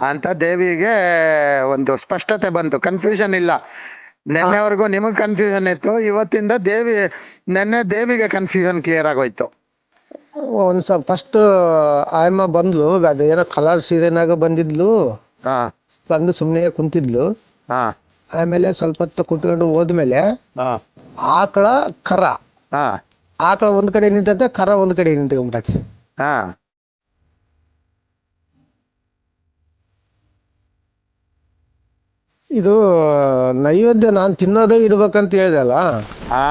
ಅಂತ ದೇವಿಗೆ ಒಂದು ಸ್ಪಷ್ಟತೆ ಬಂತು. ಕನ್ಫ್ಯೂಷನ್ ಇಲ್ಲ. ನಿನ್ನೆವರೆಗೂ ನಿಮಗ್ ಕನ್ಫ್ಯೂಷನ್ ಇತ್ತು. ಇವತ್ತಿಂದ ದೇವಿ ನಿನ್ನೆ ದೇವಿಗೆ ಕನ್ಫ್ಯೂಷನ್ ಕ್ಲಿಯರ್ ಆಗೋಯ್ತು. ಒಂದ್ ಸ್ವಲ್ಪ ಫಸ್ಟ್ ಆಯಮ್ಮ ಬಂದ್ಲು. ಅದೇನೋ ಕಲರ್ ಸೀರೆನಾಗ ಬಂದಿದ್ಲು. ಬಂದು ಸುಮ್ಮನೆ ಕುಂತಿದ್ಲು. ಆಮೇಲೆ ಸ್ವಲ್ಪ ಹೊತ್ತು ಕುತ್ಕೊಂಡು ಹೋದ್ಮೇಲೆ ಆಕಳ ಕರ. ಆಕಳ ಒಂದ್ ಕಡೆ ನಿಂತಂತೆ ಕರ ಒಂದ್ ಕಡೆ ನಿಂತ್ಕೊಂಡ್ಬಿಟ್ಟೈತಿ ಇದು ನೈವೇದ್ಯ ನಾನ್ ತಿನ್ನೋದೇ ಇಡ್ಬೇಕಂತ ಹೇಳ್ದಲ್ಲ ಹಾ.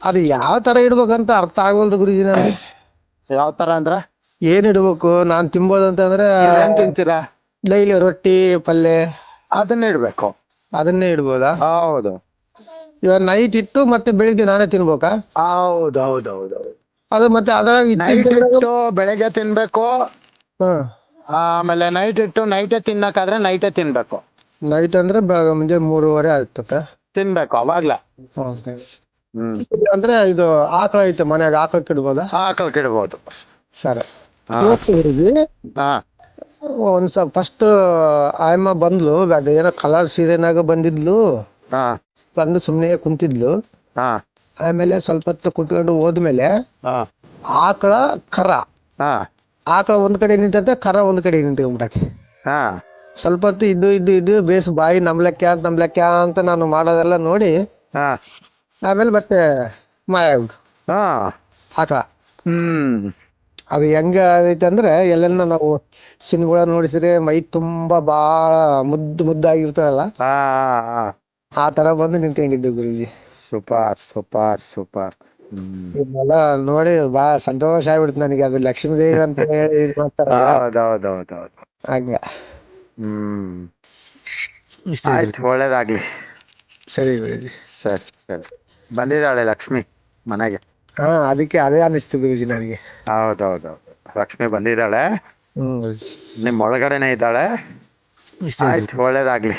ಅದು ಯಾವ ತರ ಇಡ್ಬೇಕಂತ ಅರ್ಥ ಆಗವಲ್ದು ಗುರುಜಿ ನನಗೆ. ಯಾವ ತರ ಅಂದ್ರ? ಏನ್ ಇಡ್ಬೇಕು? ನಾನ್ ತಿನ್ಬೋದಂತಂದ್ರೆ ಏನ್ ತಿಂತೀರಾ? ಡೈಲಿ ರೊಟ್ಟಿ ಪಲ್ಯ ಅದನ್ನ ಇಡ್ಬೇಕು. ಅದನ್ನೇ ಇಡ್ಬೋದಾ? ಹೌದು. ಇವಾಗ ನೈಟ್ ಇಟ್ಟು ಮತ್ತೆ ಬೆಳಿಗ್ಗೆ ನಾನೇ ತಿನ್ಬೇಕಾ? ಹೌದು ಹೌದು ಹೌದು ಅದು ಮತ್ತೆ ಅದ್ರಾಗ ನೈಟ್ ಇಟ್ಟಿದ್ದ ಇಟ್ಟು ಬೆಳಗ್ಗೆ ತಿನ್ಬೇಕು. ಹ್ಮ್ ಆಮೇಲೆ ನೈಟ್ ಇಟ್ಟು ನೈಟೇ ತಿನ್ನಕಾದ್ರೆ ನೈಟೇ ತಿನ್ಬೇಕು. ನೈಟ್ ಅಂದ್ರೆ ಬೆಳಗ್ಗೆ ಮುಂಜೆ ಮೂರುವರೆ ಆಗ್ತದೆ ತಿನ್ಬೇಕು ಅವಾಗ್ಲ. ಹ್ಮ್. ಅಂದ್ರೆ ಇದು ಆಕಳ ಐತೆ ಮನ್ಯಾಗ ಆಕಳಕ್ಕೆ ಇಡ್ಬೋದಾ ಆಕಲ್ ಕಿಡ್ಬೋದು. ಸರಿ. ಹಾ. ಇವತ್ತು ಹುಡುಗಿ ಹಾ. ಒಂದ್ ಸ್ವಲ್ಪ ಫಸ್ಟ್ ಆಯಮ್ಮ ಬಂದ್ಲು ಏನೋ ಕಲರ್ ಸೀರೆನಾಗ ಬಂದಿದ್ಲು. ಹಾ. ಬಂದು ಸುಮ್ಮನೆ ಕುಂತಿದ್ಲು. ಹಾ. ಆಮೇಲೆ ಸ್ವಲ್ಪ ಹೊತ್ತು ಕುತ್ಕೊಂಡು ಹೋದ್ಮೇಲೆ ಹಾ. ಆಕಳ ಕರ. ಹಾ. ಆಕಳ ಒಂದ್ ಕಡೆ ನಿಂತಂತೆ ಕರ ಒಂದ್ ಕಡೆ ನಿಂತ್ಕೊಂಡ್ಬಿಟ್ಟೈತಿ ಹಾ. ಸ್ವಲ್ಪ ಹೊತ್ತು ಇದ್ದು ಇದ್ದು ಇದ್ದು ಬೇಸ್ ಬಾಯಿ ನಮ್ಲೆಕ್ಕ ಅಂತ ನಮ್ಲೆಕ್ಕ ಅಂತ ನಾನು ಮಾಡೋದೆಲ್ಲ ನೋಡಿ. ಹಾ. ಆಮೇಲೆ ಮತ್ತೆ ಮಾಯ ಆಗ್ಬಿಟ್ಟು ಹಾ. ಆಕಳ ಹ್ಮ್. ಅದು ಹೆಂಗ ಆಗೈತೆ ಅಂದ್ರೆ ಎಲ್ಲೆಲ್ಲ ನಾವು ಸಿನ್ಗಳ ನೋಡಿಸಿದ್ರೆ ಮೈ ತುಂಬಾ ಬಾಳ ಮುದ್ದು ಮುದ್ದಾಗಿರ್ತದಲ್ಲ? ಹಾ ಆ ತರ ಬಂದು ನಿಂತ್ಕೊಂಡಿದ್ದು ಗುರುಜಿ. Super super super. ಹ್ಮ್. ಇದನ್ನೆಲ್ಲ ನೋಡಿ ಬಾ ಸಂತೋಷ ಆಗ್ಬಿಡ್ತು ನನಗೆ. ಅದು ಲಕ್ಷ್ಮೀ ದೇವಿ ಅಂತ ಹೇಳಿ ಇದ್ ಮಾಡ್ತಾರಲ್ಲ. ಹೌದೌದೌದೌದು. ಹಂಗ. ಹ್ಮ್. ಆಯ್ತು ಒಳ್ಳೇದಾಗ್ಲಿ. ಸರಿ ಗುರುಜಿ. ಸರಿ ಸರಿ. ಬಂದಿದ್ದಾಳೆ ಲಕ್ಷ್ಮಿ ಮನೆಗೆ. ಹಾ ಅದಕ್ಕೆ ಅದೇ ಅನಿಸ್ತು ಗುರುಜಿ ನನಗೆ. ಹೌದೌದು ಲಕ್ಷ್ಮಿ ಬಂದಿದ್ದಾಳೆ. ಹ್ಮ್ ಗುರೂಜಿ. ನಿಮ್ ಒಳಗಡೆನೆ ಇದ್ದಾಳೆ. ಇಷ್ಟೇ ಆಯ್ತು ಒಳ್ಳೇದಾಗ್ಲಿ.